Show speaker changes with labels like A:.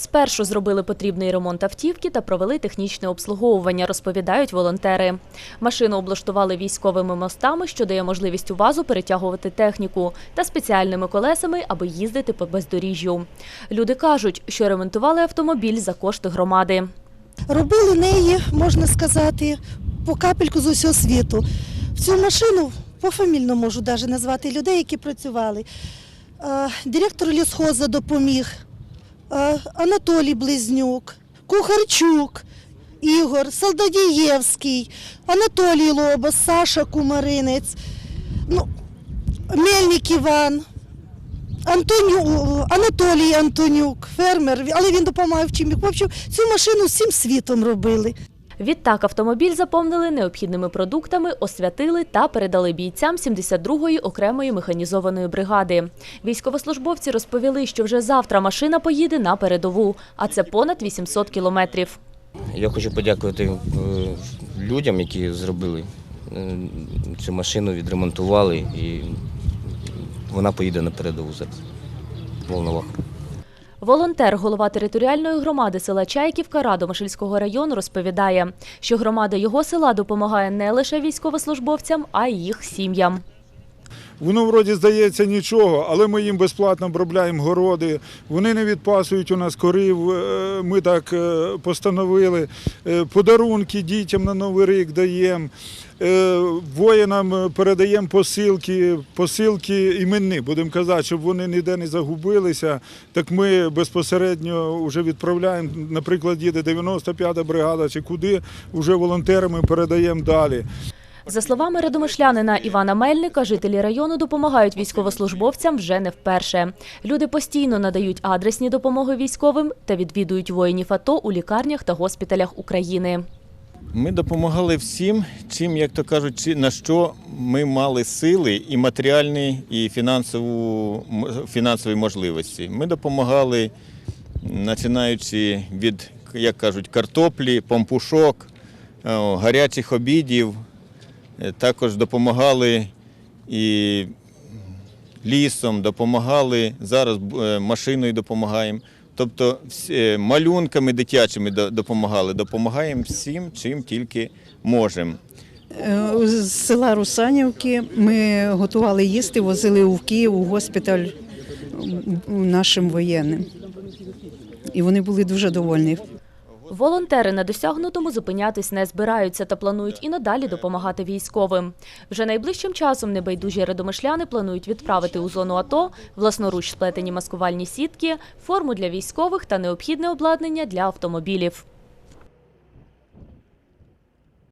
A: Спершу зробили потрібний ремонт автівки та провели технічне обслуговування, розповідають волонтери. Машину облаштували військовими мостами, що дає можливість у вазу перетягувати техніку, та спеціальними колесами, аби їздити по бездоріжжю. Люди кажуть, що ремонтували автомобіль за кошти громади.
B: Робили неї, можна сказати, по капельку з усього світу. В цю машину пофамільно можу навіть назвати людей, які працювали. Е, Директор лісхоза допоміг, Анатолій Близнюк, Кухарчук, Ігор, Солдадієвський, Анатолій Лобос, Саша Кумаринець, ну, Мельник Іван. Антоню, Анатолій Антонюк, фермер, але він допомагав чим. Цю машину всім світом робили.
A: Відтак автомобіль заповнили необхідними продуктами, освятили та передали бійцям 72-ї окремої механізованої бригади. Військовослужбовці розповіли, що вже завтра машина поїде на передову, а це понад 800 кілометрів.
C: Я хочу подякувати е, людям, які зробили е, цю машину, відремонтували і вона поїде на передову зараз. Волновах.
A: Волонтер, голова територіальної громади села Чайківка Радомишльського району розповідає, що громада його села допомагає не лише військовослужбовцям, а й їх сім'ям.
D: Воно вроді здається нічого, але ми їм безплатно обробляємо городи. Вони не відпасують у нас корів. е, Ми так е, постановили. Е, Подарунки дітям на Новий рік даємо. Воїнам передаємо посилки, посилки іменні, будемо казати, щоб вони ніде не загубилися. Так ми безпосередньо вже відправляємо, наприклад, їде 95-та бригада чи куди, вже волонтерами передаємо далі.
A: За словами радомишлянина Івана Мельника, жителі району допомагають військовослужбовцям вже не вперше. Люди постійно надають адресні допомоги військовим та відвідують воїнів АТО у лікарнях та госпіталях України.
E: Ми допомагали всім, чим, як то кажуть, на що ми мали сили і матеріальні, і фінансову, фінансові можливості. Ми допомагали, починаючи від, як кажуть, картоплі, помпушок, е, гарячих обідів. Е, Також допомагали і лісом, допомагали, зараз е, машиною допомагаємо. Тобто е, малюнками дитячими допомагали, допомагаємо всім, чим тільки можемо.
F: З села Русанівки ми готували їсти, возили в Київ у госпіталь нашим воєнним. І вони були дуже довольні.
A: Волонтери на досягнутому зупинятись не збираються та планують і надалі допомагати військовим. Вже найближчим часом небайдужі радомишляни планують відправити у зону АТО власноруч сплетені маскувальні сітки, форму для військових та необхідне обладнання для автомобілів.